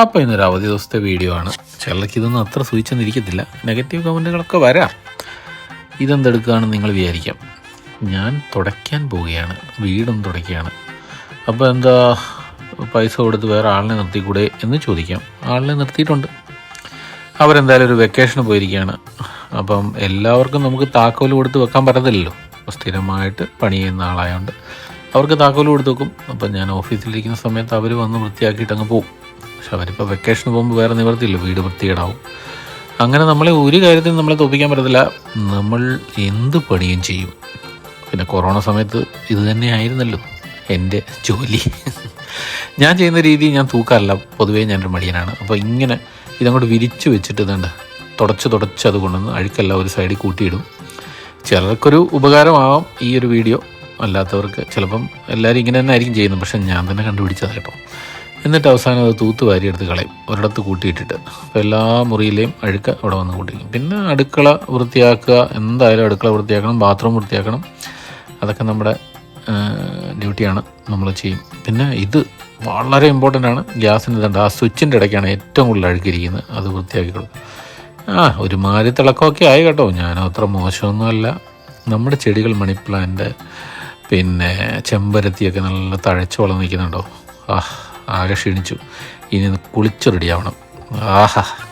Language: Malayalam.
അപ്പോൾ ഇന്നൊരു അവധി ദിവസത്തെ വീഡിയോ ആണ്. ചിലർക്ക് ഇതൊന്നും അത്ര സൂചിച്ചെന്നിരിക്കത്തില്ല. നെഗറ്റീവ് കമന്റുകളൊക്കെ വരാം. ഇതെന്തെടുക്കുകയാണെന്ന് നിങ്ങൾ വിചാരിക്കാം. ഞാൻ തുടയ്ക്കാൻ പോവുകയാണ്. വീടും തുടയ്ക്കുകയാണ്. അപ്പോൾ എന്താ പൈസ കൊടുത്ത് വേറെ ആളിനെ നിർത്തിക്കൂടെ എന്ന് ചോദിക്കാം. ആളിനെ നിർത്തിയിട്ടുണ്ട്. അവരെന്തായാലും ഒരു വെക്കേഷന് പോയിരിക്കുകയാണ്. അപ്പം എല്ലാവർക്കും നമുക്ക് താക്കോൽ കൊടുത്ത് വെക്കാൻ പറ്റത്തില്ലല്ലോ. സ്ഥിരമായിട്ട് പണി ചെയ്യുന്ന ആളായതുകൊണ്ട് അവർക്ക് താക്കോൽ കൊടുത്ത് വെക്കും. അപ്പം ഞാൻ ഓഫീസിലിരിക്കുന്ന സമയത്ത് അവർ വന്ന് വൃത്തിയാക്കിയിട്ട് അങ്ങ് പോകും പക്ഷെ അവരിപ്പോൾ വെക്കേഷൻ പോകുമ്പോൾ വേറെ നിവർത്തിയില്ല വീട് വൃത്തികേടാവും. അങ്ങനെ നമ്മളെ ഒരു കാര്യത്തിനും നമ്മളെ തോപ്പിക്കാൻ പറ്റത്തില്ല. നമ്മൾ എന്ത് പണിയും ചെയ്യും. പിന്നെ കൊറോണ സമയത്ത് ഇത് തന്നെ ആയിരുന്നല്ലോ എന്റെ ജോലി. ഞാൻ ചെയ്യുന്ന രീതി ഞാൻ തൂക്കാറില്ല. പൊതുവേ ഞാനൊരു മടിയനാണ്. അപ്പോൾ ഇങ്ങനെ ഇതങ്ങോട്ട് വിരിച്ചു വെച്ചിട്ട് ഇതുണ്ട് തുടച്ച് തുടച്ച് അത് കൊണ്ടുവന്ന് അഴുക്കെല്ലാം ഒരു സൈഡിൽ കൂട്ടിയിടും. ചിലർക്കൊരു ഉപകാരമാവാം ഈ ഒരു വീഡിയോ. അല്ലാത്തവർക്ക് ചിലപ്പം എല്ലാവരും ഇങ്ങനെ തന്നെ ആയിരിക്കും ചെയ്യുന്നത്. പക്ഷെ ഞാൻ തന്നെ കണ്ടുപിടിച്ചത് കേട്ടോ എന്നിട്ട് അവസാനം അത് തൂത്ത് വാരിയെടുത്ത് കളയും. ഒരിടത്ത് കൂട്ടിയിട്ടിട്ട്. അപ്പോൾ എല്ലാ മുറിയിലെയും അഴുക്ക് അവിടെ വന്ന് കൂട്ടിക്കും പിന്നെ അടുക്കള വൃത്തിയാക്കുക എന്തായാലും അടുക്കള വൃത്തിയാക്കണം ബാത്റൂം വൃത്തിയാക്കണം. അതൊക്കെ നമ്മുടെ ഡ്യൂട്ടിയാണ്. നമ്മൾ ചെയ്യും. പിന്നെ ഇത് വളരെ ഇമ്പോർട്ടന്റ് ആണ്. ഗ്യാസിന് ഇതുണ്ട്. ആ സ്വിച്ചിന്റെ ഇടയ്ക്കാണ് ഏറ്റവും കൂടുതൽ അഴുക്കിരിക്കുന്നത്. അത് വൃത്തിയാക്കി കൊടുക്കും ആ ഒരുമാതിരി തിളക്കമൊക്കെ ആയി കേട്ടോ. ഞാനും അത്ര മോശമൊന്നുമല്ല. നമ്മുടെ ചെടികൾ മണി പ്ലാന്റ് പിന്നെ ചെമ്പരത്തിയൊക്കെ നല്ല തഴച്ചു വളർന്നിരിക്കുന്നുണ്ടോ ആ ആകെ ക്ഷീണിച്ചു. ഇനി കുളിച്ച് റെഡിയാവണം. ആഹാ.